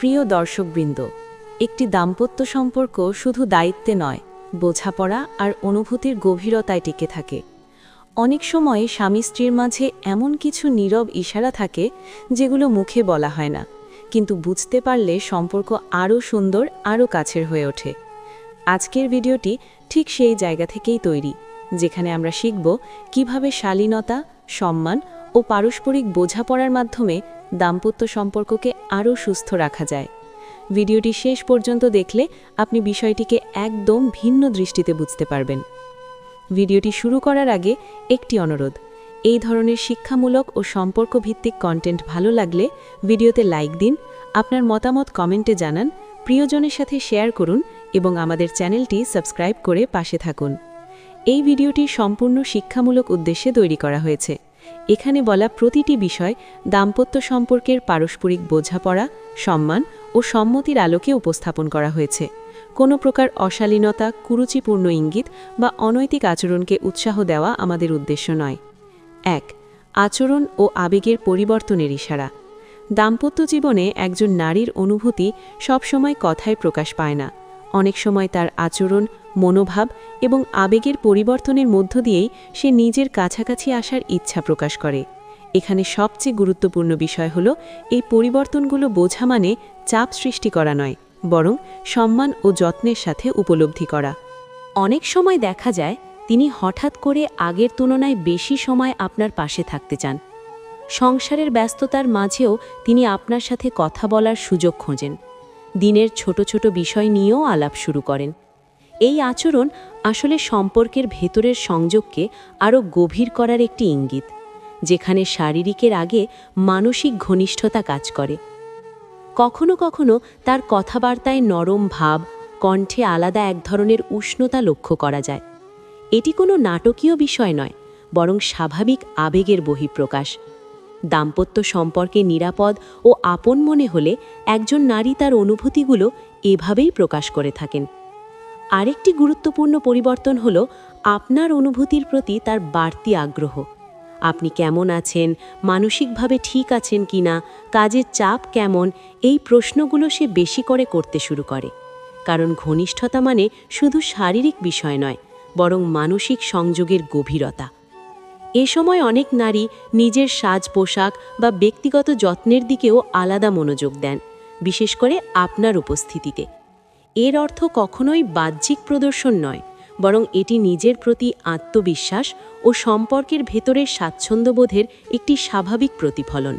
প্রিয় দর্শকবৃন্দ, একটি দাম্পত্য সম্পর্ক শুধু দায়িত্বে নয়, বোঝাপড়া আর অনুভূতির গভীরতায় টিকে থাকে। অনেক সময় স্বামী স্ত্রীর মাঝে এমন কিছু নীরব ইশারা থাকে যেগুলো মুখে বলা হয় না, কিন্তু বুঝতে পারলে সম্পর্ক আরও সুন্দর, আরও কাছের হয়ে ওঠে। আজকের ভিডিওটি ঠিক সেই জায়গা থেকেই তৈরি, যেখানে আমরা শিখব কীভাবে শালীনতা, সম্মান ও পারস্পরিক বোঝাপড়ার মাধ্যমে দাম্পত্য সম্পর্ককে আরও সুস্থ রাখা যায়। ভিডিওটি শেষ পর্যন্ত দেখলে আপনি বিষয়টিকে একদম ভিন্ন দৃষ্টিতে বুঝতে পারবেন। ভিডিওটি শুরু করার আগে একটি অনুরোধ, এই ধরনের শিক্ষামূলক ও সম্পর্কভিত্তিক কন্টেন্ট ভালো লাগলে ভিডিওতে লাইক দিন, আপনার মতামত কমেন্টে জানান, প্রিয়জনের সাথে শেয়ার করুন এবং আমাদের চ্যানেলটি সাবস্ক্রাইব করে পাশে থাকুন। এই ভিডিওটি সম্পূর্ণ শিক্ষামূলক উদ্দেশ্যে তৈরি করা হয়েছে। এখানে বলা প্রতিটি বিষয় দাম্পত্য সম্পর্কের পারস্পরিক বোঝাপড়া, সম্মান ও সম্মতির আলোকে উপস্থাপন করা হয়েছে। কোনো প্রকার অশালীনতা, কুরুচিপূর্ণ ইঙ্গিত বা অনৈতিক আচরণকে উৎসাহ দেওয়া আমাদের উদ্দেশ্য নয়। এক, আচরণ ও আবেগের পরিবর্তনের ইশারা। দাম্পত্য জীবনে একজন নারীর অনুভূতি সবসময় কথায় প্রকাশ পায় না। অনেক সময় তার আচরণ, মনোভাব এবং আবেগের পরিবর্তনের মধ্য দিয়েই সে নিজের কাছাকাছি আসার ইচ্ছা প্রকাশ করে। এখানে সবচেয়ে গুরুত্বপূর্ণ বিষয় হল, এই পরিবর্তনগুলো বোঝা মানে চাপ সৃষ্টি করা নয়, বরং সম্মান ও যত্নের সাথে উপলব্ধি করা। অনেক সময় দেখা যায়, তিনি হঠাৎ করে আগের তুলনায় বেশি সময় আপনার পাশে থাকতে চান। সংসারের ব্যস্ততার মাঝেও তিনি আপনার সাথে কথা বলার সুযোগ খোঁজেন। দিনের ছোট ছোট বিষয় নিয়েও আলাপ শুরু করেন। এই আচরণ আসলে সম্পর্কের ভেতরের সংযোগকে আরও গভীর করার একটি ইঙ্গিত, যেখানে শারীরিকের আগে মানসিক ঘনিষ্ঠতা কাজ করে। কখনো কখনো তার কথাবার্তায় নরম ভাব, কণ্ঠে আলাদা এক ধরনের উষ্ণতা লক্ষ্য করা যায়। এটি কোনো নাটকীয় বিষয় নয়, বরং স্বাভাবিক আবেগের বহিঃপ্রকাশ। দাম্পত্য সম্পর্কে নিরাপদ ও আপন মনে হলে একজন নারী তার অনুভূতিগুলো এভাবেই প্রকাশ করে থাকেন। আরেকটি গুরুত্বপূর্ণ পরিবর্তন হল আপনার অনুভূতির প্রতি তার বাড়তি আগ্রহ। আপনি কেমন আছেন? মানসিকভাবে ঠিক আছেন কিনা? কাজের চাপ কেমন? এই প্রশ্নগুলো সে বেশি করে করতে শুরু করে। কারণ ঘনিষ্ঠতা মানে শুধু শারীরিক বিষয় নয়, বরং মানসিক সংযোগের গভীরতা। এ সময় অনেক নারী নিজের সাজ পোশাক বা ব্যক্তিগত যত্নের দিকেও আলাদা মনোযোগ দেন, বিশেষ করে আপনার উপস্থিতিতে। এর অর্থ কখনোই বাহ্যিক প্রদর্শন নয়, বরং এটি নিজের প্রতি আত্মবিশ্বাস ও সম্পর্কের ভেতরের স্বাচ্ছন্দ্যবোধের একটি স্বাভাবিক প্রতিফলন।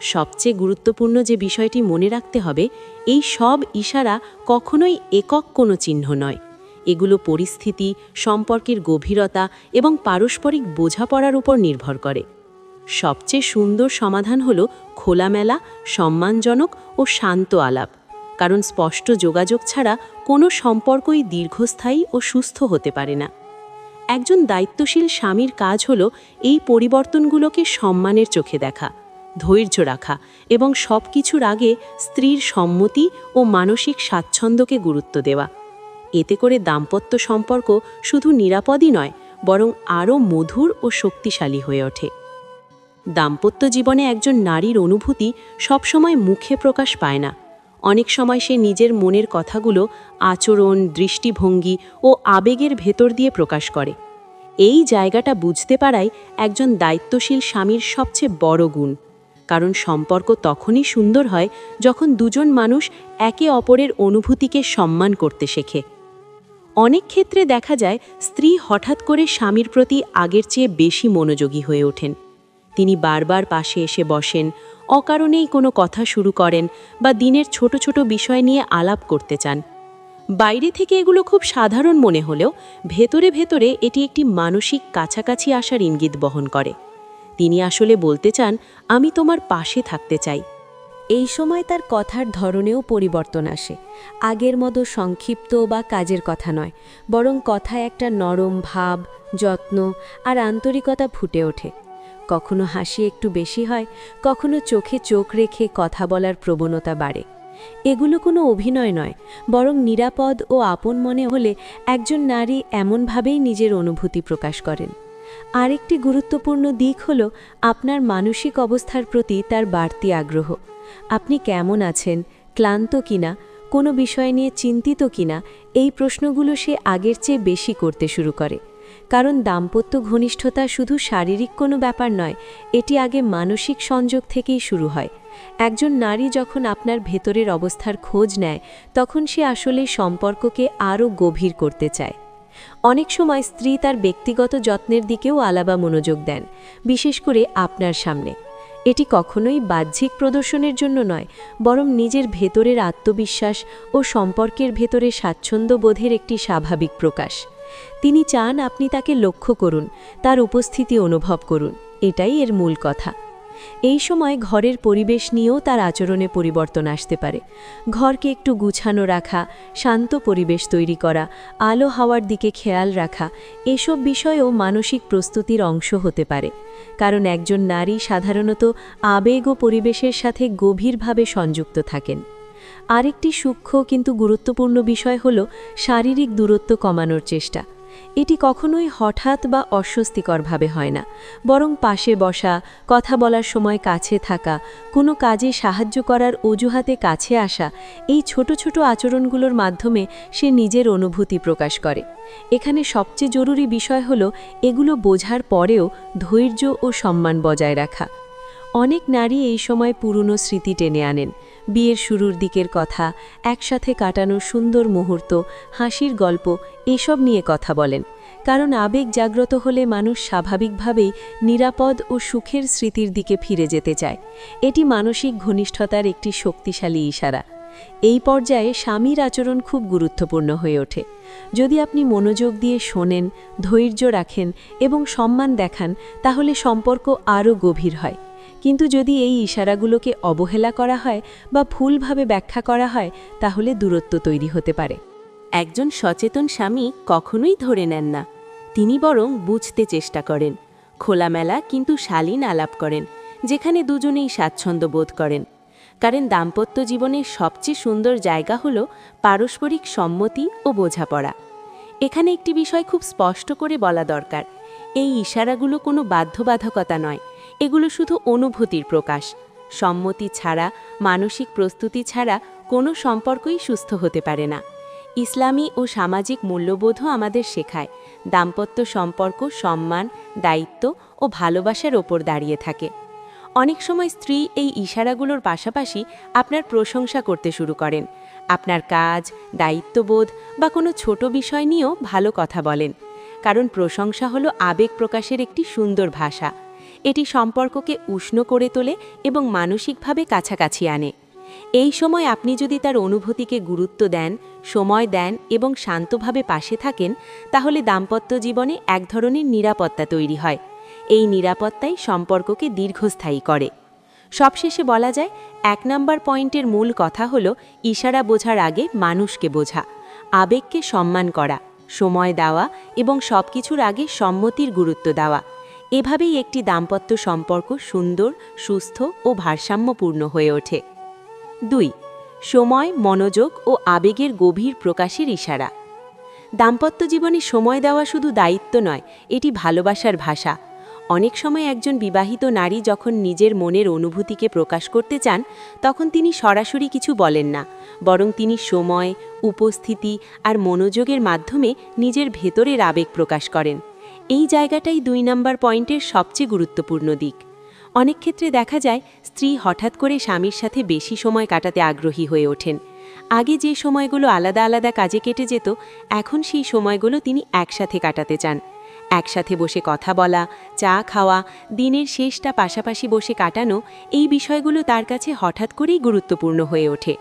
সবচেয়ে গুরুত্বপূর্ণ যে বিষয়টি মনে রাখতে হবে, এই সব ইশারা কখনোই একক কোনো চিহ্ন নয়। এগুলো পরিস্থিতি, সম্পর্কের গভীরতা এবং পারস্পরিক বোঝাপড়ার উপর নির্ভর করে। সবচেয়ে সুন্দর সমাধান হল খোলামেলা, সম্মানজনক ও শান্ত আলাপ। কারণ স্পষ্ট যোগাযোগ ছাড়া কোনো সম্পর্কই দীর্ঘস্থায়ী ও সুস্থ হতে পারে না। একজন দায়িত্বশীল স্বামীর কাজ হল এই পরিবর্তনগুলোকে সম্মানের চোখে দেখা, ধৈর্য রাখা এবং সব কিছুর আগে স্ত্রীর সম্মতি ও মানসিক স্বাচ্ছন্দ্যকে গুরুত্ব দেওয়া। এতে করে দাম্পত্য সম্পর্ক শুধু নিরাপদই নয়, বরং আরও মধুর ও শক্তিশালী হয়ে ওঠে। দাম্পত্য জীবনে একজন নারীর অনুভূতি সবসময় মুখে প্রকাশ পায় না। অনেক সময় সে নিজের মনের কথাগুলো আচরণ, দৃষ্টিভঙ্গি ও আবেগের ভেতর দিয়ে প্রকাশ করে। এই জায়গাটা বুঝতে পারাই একজন দায়িত্বশীল স্বামীর সবচেয়ে বড় গুণ। কারণ সম্পর্ক তখনই সুন্দর হয় যখন দুজন মানুষ একে অপরের অনুভূতিকে সম্মান করতে শেখে। অনেক ক্ষেত্রে দেখা যায় স্ত্রী হঠাৎ করে স্বামীর প্রতি আগের চেয়ে বেশি মনোযোগী হয়ে ওঠেন। তিনি বারবার পাশে এসে বসেন, অকারণেই কোনো কথা শুরু করেন বা দিনের ছোট ছোট বিষয় নিয়ে আলাপ করতে চান। বাইরে থেকে এগুলো খুব সাধারণ মনে হলেও ভেতরে ভেতরে এটি একটি মানসিক কাছাকাছি আসার ইঙ্গিত বহন করে। তিনি আসলে বলতে চান, আমি তোমার পাশে থাকতে চাই। এই সময় তার কথার ধরনেও পরিবর্তন আসে। আগের মতো সংক্ষিপ্ত বা কাজের কথা নয়, বরং কথায় একটা নরম ভাব, যত্ন আর আন্তরিকতা ফুটে ওঠে। কখনো হাসি একটু বেশি হয়, কখনো চোখে চোখ রেখে কথা বলার প্রবণতা বাড়ে। এগুলো কোনো অভিনয় নয়, বরং নিরাপদ ও আপন মনে হলে একজন নারী এমনভাবেই নিজের অনুভূতি প্রকাশ করেন। আরেকটি গুরুত্বপূর্ণ দিক হল, আপনার মানসিক অবস্থার প্রতি তার বাড়তি আগ্রহ। আপনি কেমন আছেন? ক্লান্ত কিনা? কোনো বিষয় নিয়ে চিন্তিত কিনা? এই প্রশ্নগুলো সে আগের চেয়ে বেশি করতে শুরু করে। কারণ দাম্পত্য ঘনিষ্ঠতা শুধু শারীরিক কোনো ব্যাপার নয়, এটি আগে মানসিক সংযোগ থেকেই শুরু হয়। একজন নারী যখন আপনার ভেতরের অবস্থার খোঁজ নেয়, তখন সে আসলে সম্পর্ককে আরও গভীর করতে চায়। অনেক সময় স্ত্রী তার ব্যক্তিগত যত্নের দিকেও আলাবা মনোযোগ দেন, বিশেষ করে আপনার সামনে। এটি কখনোই বাহ্যিক প্রদর্শনের জন্য নয়, বরং নিজের ভেতরের আত্মবিশ্বাস ও সম্পর্কের ভেতরে স্বাচ্ছন্দ্য বোধের একটি স্বাভাবিক প্রকাশ। তিনি চান আপনি তাকে লক্ষ্য করুন, তার উপস্থিতি অনুভব করুন, এটাই এর মূল কথা। এই সময় ঘরের পরিবেশ নিয়েও তার আচরণে পরিবর্তন আসতে পারে। ঘরকে একটু গুছানো রাখা, শান্ত পরিবেশ তৈরি করা, আলো হাওয়ার দিকে খেয়াল রাখা, এসব বিষয়েও মানসিক প্রস্তুতির অংশ হতে পারে। কারণ একজন নারী সাধারণত আবেগ ও পরিবেশের সাথে গভীরভাবে সংযুক্ত থাকেন। আরেকটি সূক্ষ্ম কিন্তু গুরুত্বপূর্ণ বিষয় হল শারীরিক দূরত্ব কমানোর চেষ্টা। এটি কখনোই হঠাৎ বা অস্বস্তিকরভাবে হয় না, বরং পাশে বসা, কথা বলার সময় কাছে থাকা, কোনো কাজে সাহায্য করার অজুহাতে কাছে আসা, এই ছোট ছোট আচরণগুলোর মাধ্যমে সে নিজের অনুভূতি প্রকাশ করে। এখানে সবচেয়ে জরুরি বিষয় হল এগুলো বোঝার পরেও ধৈর্য ও সম্মান বজায় রাখা। অনেক নারী এই সময় পুরনো স্মৃতি টেনে আনেন। বিয়ের শুরুর দিকের কথা, একসাথে কাটানো সুন্দর মুহূর্ত, হাসির গল্প, এসব নিয়ে কথা বলেন। কারণ আবেগ জাগ্রত হলে মানুষ স্বাভাবিকভাবেই নিরাপদ ও সুখের স্মৃতির দিকে ফিরে যেতে চায়। এটি মানসিক ঘনিষ্ঠতার একটি শক্তিশালী ইশারা। এই পর্যায়ে স্বামীর আচরণ খুব গুরুত্বপূর্ণ হয়ে ওঠে। যদি আপনি মনোযোগ দিয়ে শোনেন, ধৈর্য রাখেন এবং সম্মান দেখান, তাহলে সম্পর্ক আরও গভীর হয়। কিন্তু যদি এই ইশারাগুলোকে অবহেলা করা হয় বা ভুলভাবে ব্যাখ্যা করা হয়, তাহলে দূরত্ব তৈরি হতে পারে। একজন সচেতন স্বামী কখনোই ধরে নেন না। তিনি বরং বুঝতে চেষ্টা করেন, খোলামেলা কিন্তু শালীন আলাপ করেন, যেখানে দুজনেই স্বাচ্ছন্দ্য বোধ করেন। কারণ দাম্পত্য জীবনের সবচেয়ে সুন্দর জায়গা হল পারস্পরিক সম্মতি ও বোঝাপড়া। এখানে একটি বিষয় খুব স্পষ্ট করে বলা দরকার, এই ইশারাগুলো কোনো বাধ্যবাধকতা নয় এগুলো শুধু অনুভূতির প্রকাশ। সম্মতি ছাড়া, মানসিক প্রস্তুতি ছাড়া কোনো সম্পর্কই সুস্থ হতে পারে না। ইসলামী ও সামাজিক মূল্যবোধও আমাদের শেখায়, দাম্পত্য সম্পর্ক, সম্মান, দায়িত্ব ও ভালোবাসার ওপর দাঁড়িয়ে থাকে। অনেক সময় স্ত্রী এই ইশারাগুলোর পাশাপাশি আপনার প্রশংসা করতে শুরু করেন। আপনার কাজ, দায়িত্ববোধ বা কোনো ছোট বিষয় নিয়েও ভালো কথা বলেন। কারণ প্রশংসা হলো আবেগ প্রকাশের একটি সুন্দর ভাষা। এটি সম্পর্ককে উষ্ণ করে তোলে এবং মানসিকভাবে কাছাকাছি আনে। এই সময় আপনি যদি তার অনুভূতিকে গুরুত্ব দেন, সময় দেন এবং শান্তভাবে পাশে থাকেন, তাহলে দাম্পত্য জীবনে এক ধরনের নিরাপত্তা তৈরি হয়। এই নিরাপত্তাই সম্পর্ককে দীর্ঘস্থায়ী করে। সবশেষে বলা যায়, এক নম্বর পয়েন্টের মূল কথা হল ইশারা বোঝার আগে মানুষকে বোঝা, আবেগকে সম্মান করা, সময় দেওয়া এবং সব কিছুর আগে সম্মতির গুরুত্ব দেওয়া। এভাবেই একটি দাম্পত্য সম্পর্ক সুন্দর, সুস্থ ও ভারসাম্যপূর্ণ হয়ে ওঠে। দুই, সময়, মনোযোগ ও আবেগের গভীর প্রকাশের ইশারা। দাম্পত্য জীবনে সময় দেওয়া শুধু দায়িত্ব নয়, এটি ভালোবাসার ভাষা। অনেক সময় একজন বিবাহিত নারী যখন নিজের মনের অনুভূতিকে প্রকাশ করতে চান, তখন তিনি সরাসরি কিছু বলেন না, বরং তিনি সময়, উপস্থিতি আর মনোযোগের মাধ্যমে নিজের ভেতরের আবেগ প্রকাশ করেন। এই জায়গাটাই দুই নম্বর পয়েন্টের সবচেয়ে গুরুত্বপূর্ণ দিক। অনেক ক্ষেত্রে দেখা যায়, স্ত্রী হঠাৎ করে স্বামীর সাথে বেশি সময় কাটাতে আগ্রহী হয়ে ওঠেন। আগে যে সময়গুলো আলাদা আলাদা কাজে কেটে যেত, এখন সেই সময়গুলো তিনি একসাথে কাটাতে চান। একসাথে বসে কথা বলা, চা খাওয়া, দিনের শেষটা পাশাপাশি বসে কাটানো, এই বিষয়গুলো তার কাছে হঠাৎ করেই গুরুত্বপূর্ণ হয়ে ওঠে।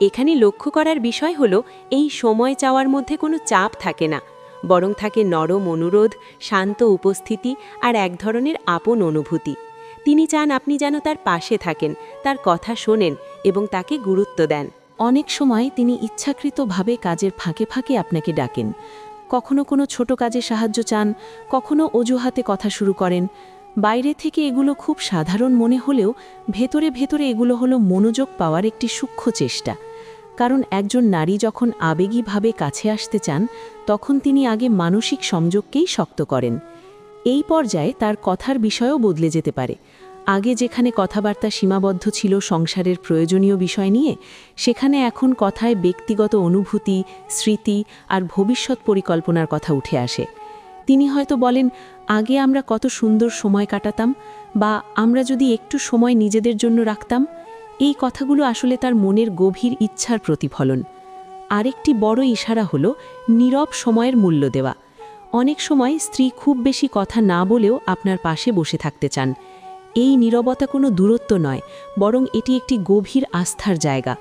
এখানে লক্ষ্য করার বিষয় হলো, এই সময় চাওয়ার মধ্যে কোনো চাপ থাকে না। বরং থাকে নরম অনুরোধ, শান্ত উপস্থিতি আর এক ধরনের আপন অনুভূতি। তিনি চান আপনি যেন তার পাশে থাকেন, তার কথা শোনেন এবং তাকে গুরুত্ব দেন। অনেক সময় তিনি ইচ্ছাকৃতভাবে কাজের ফাঁকে ফাঁকে আপনাকে ডাকেন। কখনো কোনো ছোট কাজে সাহায্য চান, কখনো অজুহাতে কথা শুরু করেন। বাইরে থেকে এগুলো খুব সাধারণ মনে হলেও ভেতরে ভেতরে এগুলো হলো মনোযোগ পাওয়ার একটি সূক্ষ্ম চেষ্টা। কারণ একজন নারী যখন আবেগীভাবে কাছে আসতে চান, তখন তিনি আগে মানসিক সংযোগকেই শক্ত করেন। এই পর্যায়ে তার কথার বিষয়ও বদলে যেতে পারে। আগে যেখানে কথাবার্তা সীমাবদ্ধ ছিল সংসারের প্রয়োজনীয় বিষয় নিয়ে, সেখানে এখন কথায় ব্যক্তিগত অনুভূতি, স্মৃতি আর ভবিষ্যৎ পরিকল্পনার কথা উঠে আসে। তিনি হয়তো বলেন, আগে আমরা কত সুন্দর সময় কাটাতাম বা আমরা যদি একটু সময় নিজেদের জন্য রাখতাম এই কথাগুলো আসলে তার মনের গভীর ইচ্ছার প্রতিফলন। আরেকটি বড় ইশারা হল নীরব সময়ের মূল্য দেওয়া। অনেক সময় স্ত্রী খুব বেশি কথা না বলেও আপনার পাশে বসে থাকতে চান। এই নীরবতা কোনো দূরত্ব নয়, বরং এটি একটি গভীর আস্থার জায়গা।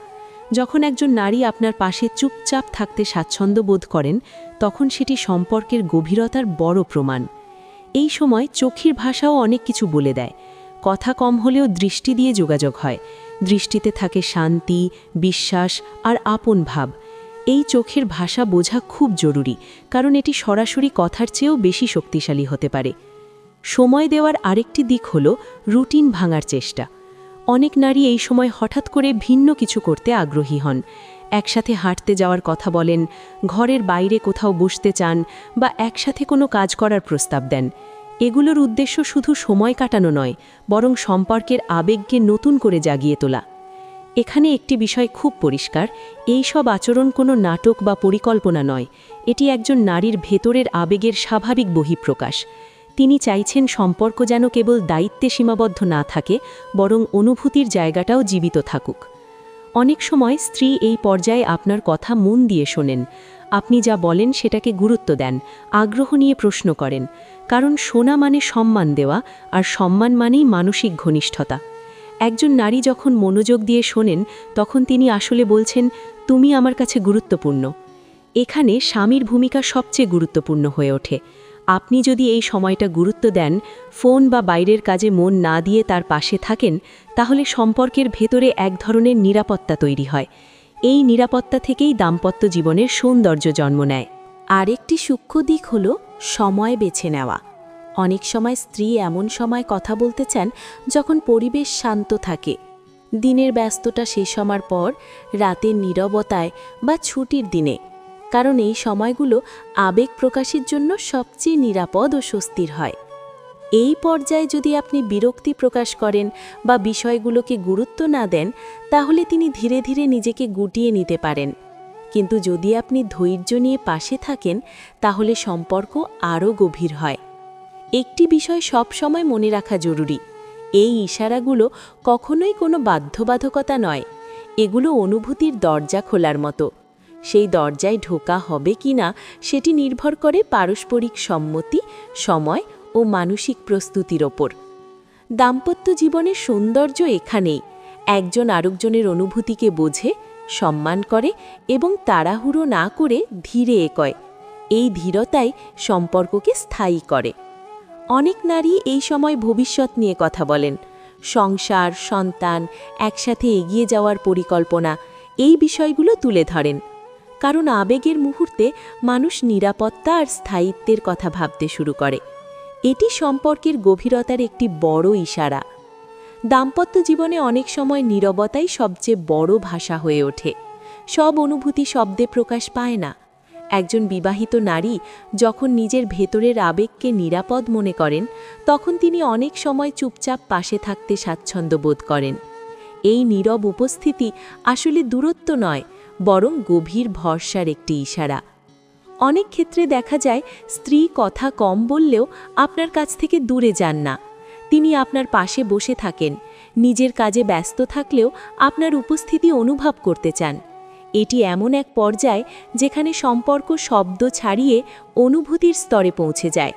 যখন একজন নারী আপনার পাশে চুপচাপ থাকতে স্বাচ্ছন্দ্য বোধ করেন, তখন সেটি সম্পর্কের গভীরতার বড় প্রমাণ। এই সময় চোখের ভাষাও অনেক কিছু বলে দেয়। কথা কম হলেও দৃষ্টি দিয়ে যোগাযোগ হয়। দৃষ্টিতে থাকে শান্তি, বিশ্বাস আর আপন ভাব। এই চোখের ভাষা বোঝা খুব জরুরি, কারণ এটি সরাসরি কথার চেয়েও বেশি শক্তিশালী হতে পারে। সময় দেওয়ার আরেকটি দিক হল রুটিন ভাঙার চেষ্টা। অনেক নারী এই সময় হঠাৎ করে ভিন্ন কিছু করতে আগ্রহী হন। একসাথে হাঁটতে যাওয়ার কথা বলেন, ঘরের বাইরে কোথাও বসতে চান বা একসাথে কোনো কাজ করার প্রস্তাব দেন। এগুলোর উদ্দেশ্য শুধু সময় কাটানো নয়, বরং সম্পর্কের আবেগকে নতুন করে জাগিয়ে তোলা। এখানে একটি বিষয় খুব পরিষ্কার, এই সব আচরণ কোনো নাটক বা পরিকল্পনা নয়, এটি একজন নারীর ভেতরের আবেগের স্বাভাবিক বহিঃপ্রকাশ। তিনি চাইছেন সম্পর্ক যেন কেবল দায়িত্বে সীমাবদ্ধ না থাকে, বরং অনুভূতির জায়গাটাও জীবিত থাকুক। অনেক সময় স্ত্রী এই পর্যায়ে আপনার কথা মন দিয়ে শোনেন। আপনি যা বলেন সেটাকে গুরুত্ব দেন, আগ্রহ নিয়ে প্রশ্ন করেন। কারণ শোনা মানে সম্মান দেওয়া আর সম্মান মানেই মানসিক ঘনিষ্ঠতা। একজন নারী যখন মনোযোগ দিয়ে শোনেন, তখন তিনি আসলে বলছেন, তুমি আমার কাছে গুরুত্বপূর্ণ। এখানে স্বামীর ভূমিকা সবচেয়ে গুরুত্বপূর্ণ হয়ে ওঠে। আপনি যদি এই সময়টা গুরুত্ব দেন, ফোন বা বাইরের কাজে মন না দিয়ে তার পাশে থাকেন, তাহলে সম্পর্কের ভেতরে এক ধরনের নিরাপত্তা তৈরি হয়। এই নিরাপত্তা থেকেই দাম্পত্য জীবনের সৌন্দর্য জন্ম নেয়। আরেকটি সূক্ষ্ম দিক হল সময় বেছে নেওয়া। অনেক সময় স্ত্রী এমন সময় কথা বলতে চান যখন পরিবেশ শান্ত থাকে। দিনের ব্যস্ততা শেষ হওয়ার পর রাতের নীরবতায় বা ছুটির দিনে। কারণ এই সময়গুলো আবেগ প্রকাশের জন্য সবচেয়ে নিরাপদ ও স্বস্তির হয়। এই পর্যায়ে যদি আপনি বিরক্তি প্রকাশ করেন বা বিষয়গুলোকে গুরুত্ব না দেন, তাহলে তিনি ধীরে ধীরে নিজেকে গুটিয়ে নিতে পারেন। কিন্তু যদি আপনি ধৈর্য নিয়ে পাশে থাকেন, তাহলে সম্পর্ক আরও গভীর হয়। একটি বিষয় সব সময় মনে রাখা জরুরি। এই ইশারাগুলো কখনোই কোনো বাধ্যবাধকতা নয়। এগুলো অনুভূতির দরজা খোলার মতো। সেই দরজায় ঢোকা হবে কি না, সেটি নির্ভর করে পারস্পরিক সম্মতি, সময় ও মানসিক প্রস্তুতির ওপর। দাম্পত্য জীবনের সৌন্দর্য এখানেই। একজন আরেকজনের অনুভূতিকে বোঝে সম্মান করে এবং তাড়াহুড়ো না করে ধীরে একয় এই ধীরতাই সম্পর্ককে স্থায়ী করে। অনেক নারী এই সময় ভবিষ্যৎ নিয়ে কথা বলেন। সংসার, সন্তান একসাথে এগিয়ে যাওয়ার পরিকল্পনা এই বিষয়গুলো তুলে ধরেন। কারণ আবেগের মুহূর্তে মানুষ নিরাপত্তা আর স্থায়িত্বের কথা ভাবতে শুরু করে। এটি সম্পর্কের গভীরতার একটি বড় ইশারা। দাম্পত্য জীবনে অনেক সময় নীরবতাই সবচেয়ে বড় ভাষা হয়ে ওঠে। সব অনুভূতি শব্দে প্রকাশ পায় না। একজন বিবাহিত নারী যখন নিজের ভেতরের আবেগকে নিরাপদ মনে করেন, তখন তিনি অনেক সময় চুপচাপ পাশে থাকতে স্বাচ্ছন্দ্য বোধ করেন। এই নীরব উপস্থিতি আসলে দূরত্ব নয়, বরং গভীর ভরসার একটি ইশারা। অনেক ক্ষেত্রে দেখা যায়, স্ত্রী কথা কম বললেও আপনার কাছ থেকে দূরে যান না। তিনি আপনার পাশে বসে থাকেন। নিজের কাজে ব্যস্ত থাকলেও আপনার উপস্থিতি অনুভব করতে চান। এটি এমন এক পর্যায় যেখানে সম্পর্ক শব্দ ছাড়িয়ে অনুভূতির স্তরে পৌঁছে যায়।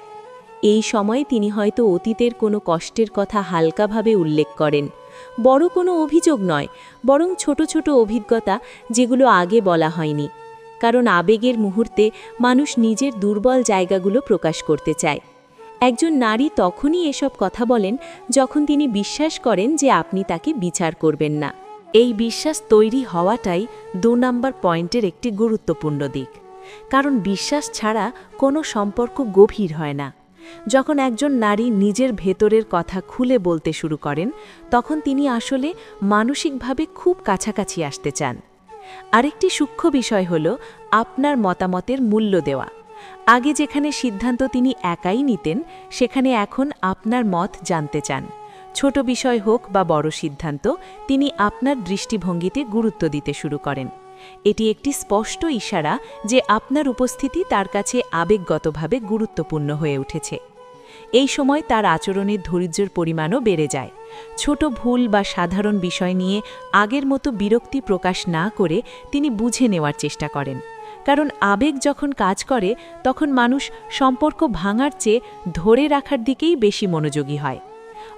এই সময়ে তিনি হয়তো অতীতের কোনো কষ্টের কথা হালকাভাবে উল্লেখ করেন। বড় কোনো অভিযোগ নয়, বরং ছোট ছোট অভিজ্ঞতা যেগুলো আগে বলা হয়নি। কারণ আবেগের মুহূর্তে মানুষ নিজের দুর্বল জায়গাগুলো প্রকাশ করতে চায়। একজন নারী তখনই এসব কথা বলেন যখন তিনি বিশ্বাস করেন যে আপনি তাকে বিচার করবেন না। এই বিশ্বাস তৈরি হওয়াটাই দু নম্বর পয়েন্টের একটি গুরুত্বপূর্ণ দিক। কারণ বিশ্বাস ছাড়া কোনো সম্পর্ক গভীর হয় না। যখন একজন নারী নিজের ভেতরের কথা খুলে বলতে শুরু করেন, তখন তিনি আসলে মানসিকভাবে খুব কাছাকাছি আসতে চান। আরেকটি সূক্ষ্ম বিষয় হল আপনার মতামতের মূল্য দেওয়া। আগে যেখানে সিদ্ধান্ত তিনি একাই নিতেন, সেখানে এখন আপনার মত জানতে চান। ছোট বিষয় হোক বা বড় সিদ্ধান্ত, তিনি আপনার দৃষ্টিভঙ্গিতে গুরুত্ব দিতে শুরু করেন। এটি একটি স্পষ্ট ইশারা যে আপনার উপস্থিতি তার কাছে আবেগগতভাবে গুরুত্বপূর্ণ হয়ে উঠেছে। এই সময় তার আচরণের ধৈর্যের পরিমাণও বেড়ে যায়। ছোট ভুল বা সাধারণ বিষয় নিয়ে আগের মতো বিরক্তি প্রকাশ না করে তিনি বুঝে নেওয়ার চেষ্টা করেন। কারণ আবেগ যখন কাজ করে, তখন মানুষ সম্পর্ক ভাঙার চেয়ে ধরে রাখার দিকেই বেশি মনোযোগী হয়।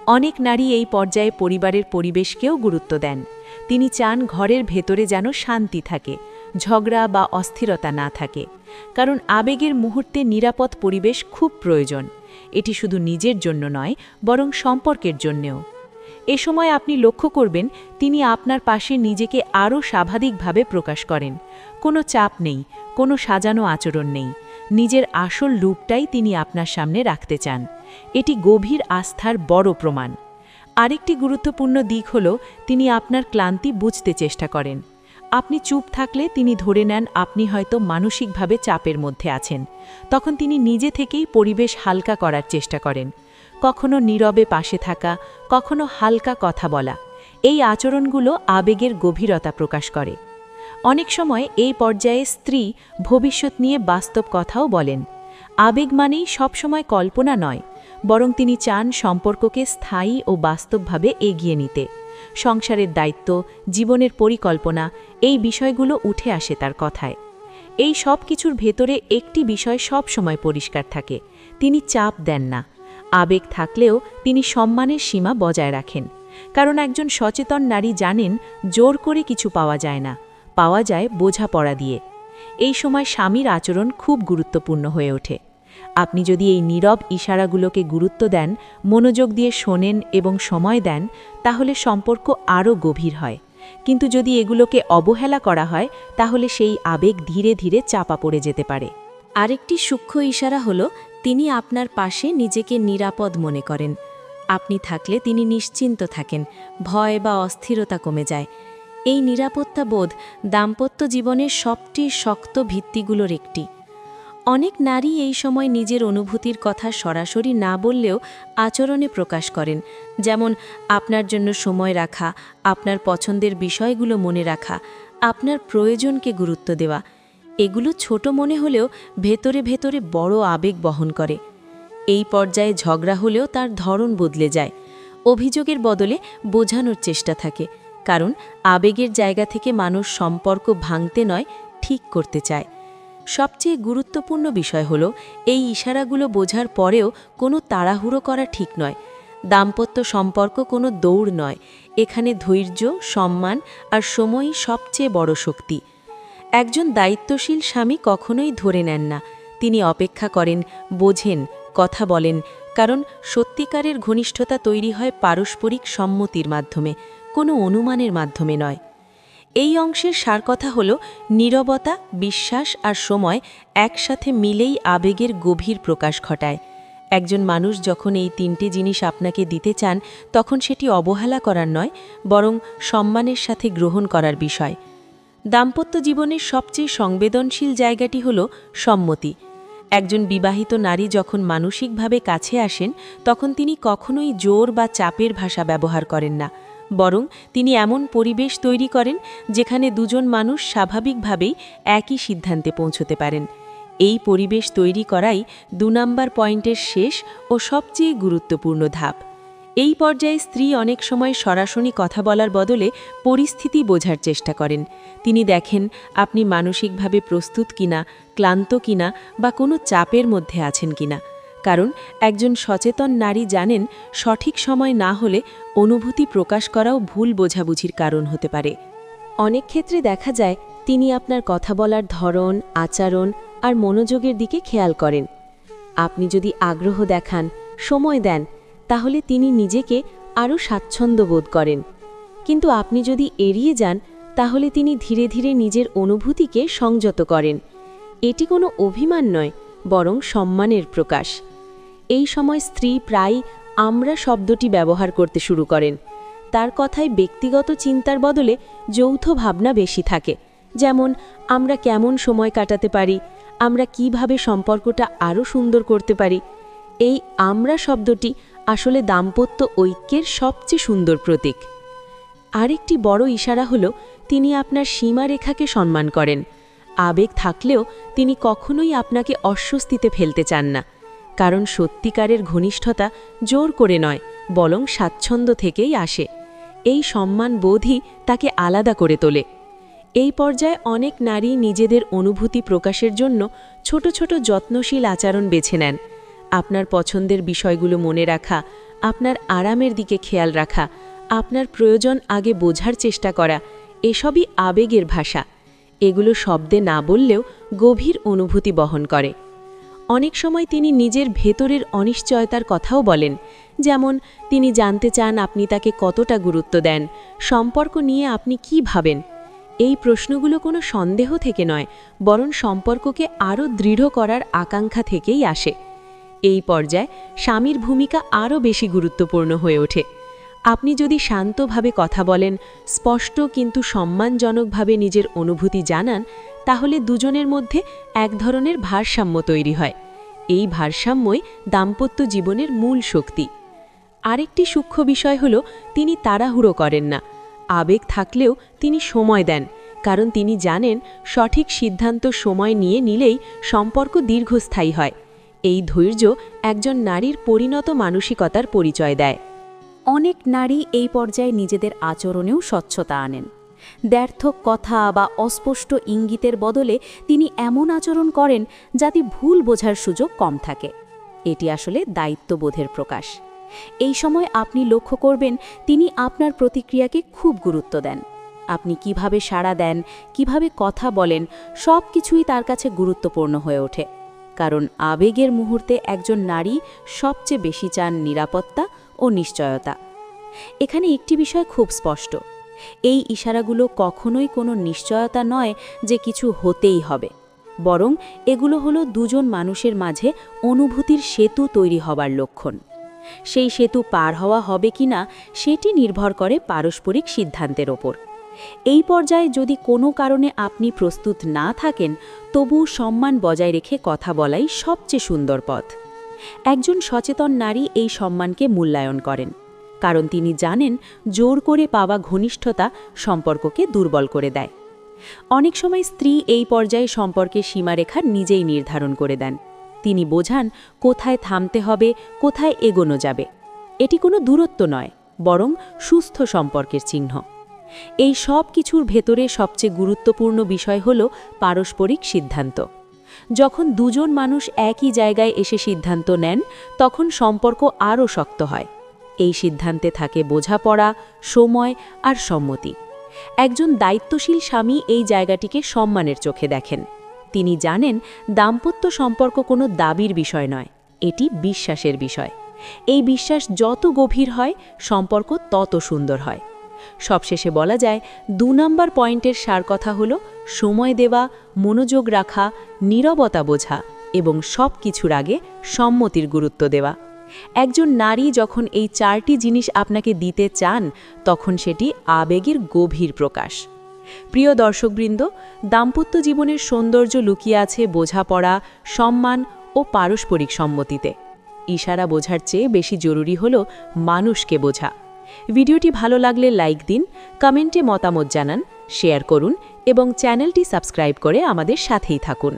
অনেক নারী এই পর্যায়ে পরিবারের পরিবেশকেও গুরুত্ব দেন। তিনি চান ঘরের ভেতরে যেন শান্তি থাকে, ঝগড়া বা অস্থিরতা না থাকে। কারণ আবেগের মুহূর্তে নিরাপদ পরিবেশ খুব প্রয়োজন। এটি শুধু নিজের জন্য নয়, বরং সম্পর্কের জন্যেও। এ সময় আপনি লক্ষ্য করবেন, তিনি আপনার পাশে নিজেকে আরও স্বাভাবিকভাবে প্রকাশ করেন। কোনো চাপ নেই, কোনো সাজানো আচরণ নেই। নিজের আসল রূপটাই তিনি আপনার সামনে রাখতে চান। এটি গভীর আস্থার বড় প্রমাণ। আরেকটি গুরুত্বপূর্ণ দিক হল, তিনি আপনার ক্লান্তি বুঝতে চেষ্টা করেন। আপনি চুপ থাকলে তিনি ধরে নেন, আপনি হয়তো মানসিকভাবে চাপের মধ্যে আছেন। তখন তিনি নিজে থেকেই পরিবেশ হালকা করার চেষ্টা করেন। কখনো নীরবে পাশে থাকা, কখনো হালকা কথা বলা, এই আচরণগুলো আবেগের গভীরতা প্রকাশ করে। অনেক সময় এই পর্যায়ে স্ত্রী ভবিষ্যৎ নিয়ে বাস্তব কথাও বলেন। আবেগ মানেই সবসময় কল্পনা নয়, বরং তিনি চান সম্পর্ককে স্থায়ী ও বাস্তবভাবে এগিয়ে নিতে। সংসারের দায়িত্ব, জীবনের পরিকল্পনা, এই বিষয়গুলো উঠে আসে তার কথায়। এই সব কিছুর ভেতরে একটি বিষয় সব সময় পরিষ্কার থাকে, তিনি চাপ দেন না। আবেগ থাকলেও তিনি সম্মানের সীমা বজায় রাখেন। কারণ একজন সচেতন নারী জানেন, জোর করে কিছু পাওয়া যায় না, পাওয়া যায় বোঝাপড়া দিয়ে। এই সময় স্বামীর আচরণ খুব গুরুত্বপূর্ণ হয়ে ওঠে। আপনি যদি এই নীরব ইশারাগুলোকে গুরুত্ব দেন, মনোযোগ দিয়ে শোনেন এবং সময় দেন, তাহলে সম্পর্ক আরও গভীর হয়। কিন্তু যদি এগুলোকে অবহেলা করা হয়, তাহলে সেই আবেগ ধীরে ধীরে চাপা পড়ে যেতে পারে। আরেকটি সূক্ষ্ম ইশারা হল তিনি আপনার পাশে নিজেকে নিরাপদ মনে করেন। আপনি থাকলে তিনি নিশ্চিন্ত থাকেন, ভয় বা অস্থিরতা কমে যায়। এই নিরাপত্তা বোধ দাম্পত্য জীবনের সবচেয়ে শক্ত ভিত্তিগুলোর একটি। অনেক নারী এই সময় নিজের অনুভূতির কথা সরাসরি না বললেও আচরণে প্রকাশ করেন, যেমন আপনার জন্য সময় রাখা, আপনার পছন্দের বিষয়গুলো মনে রাখা, আপনার প্রয়োজনকে গুরুত্ব দেওয়া এগুলো ছোট মনে হলেও ভেতরে ভেতরে বড় আবেগ বহন করে। এই পর্যায়ে ঝগড়া হলেও তার ধরন বদলে যায়। অভিযোগের বদলে বোঝানোর চেষ্টা থাকে, কারণ আবেগের জায়গা থেকে মানুষ সম্পর্ক ভাঙতে নয়, ঠিক করতে চায়। সবচেয়ে গুরুত্বপূর্ণ বিষয় হল, এই ইশারাগুলো বোঝার পরেও কোনো তাড়াহুড়ো করা ঠিক নয়। দাম্পত্য সম্পর্ক কোনো দৌড় নয়। এখানে ধৈর্য, সম্মান আর সময়ই সবচেয়ে বড় শক্তি। একজন দায়িত্বশীল স্বামী কখনোই ধরে নেন না। তিনি অপেক্ষা করেন, বোঝেন, কথা বলেন, কারণ সত্যিকারের ঘনিষ্ঠতা তৈরি হয় পারস্পরিক সম্মতির মাধ্যমে, কোনো অনুমানের মাধ্যমে নয়। এই অংশের সার কথা হল, নীরবতা, বিশ্বাস আর সময় একসাথে মিলেই আবেগের গভীর প্রকাশ ঘটায়। একজন মানুষ যখন এই তিনটি জিনিস আপনাকে দিতে চান, তখন সেটি অবহেলা করার নয়, বরং সম্মানের সাথে গ্রহণ করার বিষয়। দাম্পত্য জীবনের সবচেয়ে সংবেদনশীল জায়গাটি হল সম্মতি। একজন বিবাহিত নারী যখন মানসিকভাবে কাছে আসেন, তখন তিনি কখনোই জোর বা চাপের ভাষা ব্যবহার করেন না। বরং তিনি এমন পরিবেশ তৈরি করেন, যেখানে দুজন মানুষ স্বাভাবিকভাবেই একই সিদ্ধান্তে পৌঁছতে পারেন। এই পরিবেশ তৈরি করাই দু নম্বর পয়েন্টের শেষ ও সবচেয়ে গুরুত্বপূর্ণ ধাপ। এই পর্যায়ে স্ত্রী অনেক সময় সরাসরি কথা বলার বদলে পরিস্থিতি বোঝার চেষ্টা করেন। তিনি দেখেন, আপনি মানসিকভাবে প্রস্তুত কিনা, ক্লান্ত কিনা বা কোনো চাপের মধ্যে আছেন কিনা। কারণ, একজন সচেতন নারী জানেন, সঠিক সময় না হলে অনুভূতি প্রকাশ করাও ভুল বোঝাবুঝির কারণ হতে পারে। অনেক ক্ষেত্রে দেখা যায়, তিনি আপনার কথা বলার ধরন, আচরণ আর মনোযোগের দিকে খেয়াল করেন। আপনি যদি আগ্রহ দেখান, সময় দেন তাহলে তিনি নিজেকে আরও স্বাচ্ছন্দ্য বোধ করেন। কিন্তু আপনি যদি এড়িয়ে যান, তাহলে তিনি ধীরে ধীরে নিজের অনুভূতিকে সংযত করেন। এটি কোনো অভিমান নয়, বরং সম্মানের প্রকাশ। এই সময় স্ত্রী প্রায় আমরা শব্দটি ব্যবহার করতে শুরু করেন। তার কথায় ব্যক্তিগত চিন্তার বদলে যৌথ ভাবনা বেশি থাকে, যেমন, আমরা কেমন সময় কাটাতে পারি, আমরা কীভাবে সম্পর্কটা আরও সুন্দর করতে পারি। এই আমরা শব্দটি আসলে দাম্পত্য ঐক্যের সবচেয়ে সুন্দর প্রতীক। আরেকটি বড় ইশারা হল, তিনি আপনার সীমারেখাকে সম্মান করেন। আবেগ থাকলেও তিনি কখনোই আপনাকে অস্বস্তিতে ফেলতে চান না। কারণ সত্যিকারের ঘনিষ্ঠতা জোর করে নয়, বরং স্বাচ্ছন্দ্য থেকেই আসে। এই সম্মান বোধই তাকে আলাদা করে তোলে। এই পর্যায়ে অনেক নারী নিজেদের অনুভূতি প্রকাশের জন্য ছোট ছোট যত্নশীল আচরণ বেছে নেন। আপনার পছন্দের বিষয়গুলো মনে রাখা, আপনার আরামের দিকে খেয়াল রাখা, আপনার প্রয়োজন আগে বোঝার চেষ্টা করা, এসবই আবেগের ভাষা। এগুলো শব্দে না বললেও গভীর অনুভূতি বহন করে। অনেক সময় তিনি নিজের ভেতরের অনিশ্চয়তার কথাও বলেন, যেমন, তিনি জানতে চান আপনি তাকে কতটা গুরুত্ব দেন, সম্পর্ক নিয়ে আপনি কি ভাবেন। এই প্রশ্নগুলো কোনো সন্দেহ থেকে নয়, বরং সম্পর্ককে আরও দৃঢ় করার আকাঙ্ক্ষা থেকেই আসে। এই পর্যায়ে স্বামীর ভূমিকা আরও বেশি গুরুত্বপূর্ণ হয়ে ওঠে। আপনি যদি শান্তভাবে কথা বলেন, স্পষ্ট কিন্তু সম্মানজনকভাবে নিজের অনুভূতি জানান, তাহলে দুজনের মধ্যে এক ধরনের ভারসাম্য তৈরি হয়। এই ভারসাম্যই দাম্পত্য জীবনের মূল শক্তি। আরেকটি সূক্ষ্ম বিষয় হল, তিনি তাড়াহুড়ো করেন না। আবেগ থাকলেও তিনি সময় দেন, কারণ তিনি জানেন সঠিক সিদ্ধান্ত সময় নিয়ে নিলেই সম্পর্ক দীর্ঘস্থায়ী হয়। এই ধৈর্য একজন নারীর পরিণত মানসিকতার পরিচয় দেয়। অনেক নারী এই পর্যায়ে নিজেদের আচরণেও স্বচ্ছতা আনেন। ব্যর্থক কথা বা অস্পষ্ট ইঙ্গিতের বদলে তিনি এমন আচরণ করেন যাতে ভুল বোঝার সুযোগ কম থাকে। এটি আসলে দায়িত্ববোধের প্রকাশ। এই সময় আপনি লক্ষ্য করবেন, তিনি আপনার প্রতিক্রিয়াকে খুব গুরুত্ব দেন। আপনি কীভাবে সাড়া দেন, কীভাবে কথা বলেন সব কিছুই তার কাছে গুরুত্বপূর্ণ হয়ে ওঠে। কারণ আবেগের মুহূর্তে একজন নারী সবচেয়ে বেশি চান নিরাপত্তা ও নিশ্চয়তা। এখানে একটি বিষয় খুব স্পষ্ট। এই ইশারাগুলো কখনোই কোনো নিশ্চয়তা নয় যে কিছু হতেই হবে। বরং এগুলো হলো দুজন মানুষের মাঝে অনুভূতির সেতু তৈরি হবার লক্ষণ। সেই সেতু পার হওয়া হবে কিনা সেটি নির্ভর করে পারস্পরিক সিদ্ধান্তের ওপর। এই পর্যায়ে যদি কোনো কারণে আপনি প্রস্তুত না থাকেন, তবু সম্মান বজায় রেখে কথা বলাই সবচেয়ে সুন্দর পথ। একজন সচেতন নারী এই সম্মানকে মূল্যায়ন করেন, কারণ তিনি জানেন জোর করে পাওয়া ঘনিষ্ঠতা সম্পর্ককে দুর্বল করে দেয়। অনেক সময় স্ত্রী এই পর্যায়ে সম্পর্কে সীমারেখা নিজেই নির্ধারণ করে দেন। তিনি বোঝান কোথায় থামতে হবে, কোথায় এগোনো যাবে। এটি কোনো দূরত্ব নয়, বরং সুস্থ সম্পর্কের চিহ্ন। এই সব কিছুর ভেতরে সবচেয়ে গুরুত্বপূর্ণ বিষয় হল পারস্পরিক সিদ্ধান্ত। যখন দুজন মানুষ একই জায়গায় এসে সিদ্ধান্ত নেন, তখন সম্পর্ক আরও শক্ত হয়। এই সিদ্ধান্তে থাকে বোঝাপড়া, সময় আর সম্মতি। একজন দায়িত্বশীল স্বামী এই জায়গাটিকে সম্মানের চোখে দেখেন। তিনি জানেন দাম্পত্য সম্পর্ক কোনো দাবির বিষয় নয়, এটি বিশ্বাসের বিষয়। এই বিশ্বাস যত গভীর হয়, সম্পর্ক তত সুন্দর হয়। সবশেষে বলা যায়, দু নম্বর পয়েন্টের সার কথা হল সময় দেওয়া, মনোযোগ রাখা, নীরবতা বোঝা এবং সব কিছুর আগে সম্মতির গুরুত্ব দেওয়া। একজন নারী যখন এই চারটি জিনিস আপনাকে দিতে চান, তখন সেটি আবেগের গভীর প্রকাশ। প্রিয় দর্শকবৃন্দ, দাম্পত্য জীবনের সৌন্দর্য লুকিয়ে আছে বোঝাপড়া, সম্মান ও পারস্পরিক সম্মতিতে। ইশারা বোঝার চেয়ে বেশি জরুরি হল মানুষকে বোঝা। ভিডিওটি ভালো লাগলে লাইক দিন, কমেন্টে মতামত জানান, শেয়ার করুন এবং চ্যানেলটি সাবস্ক্রাইব করে আমাদের সাথেই থাকুন।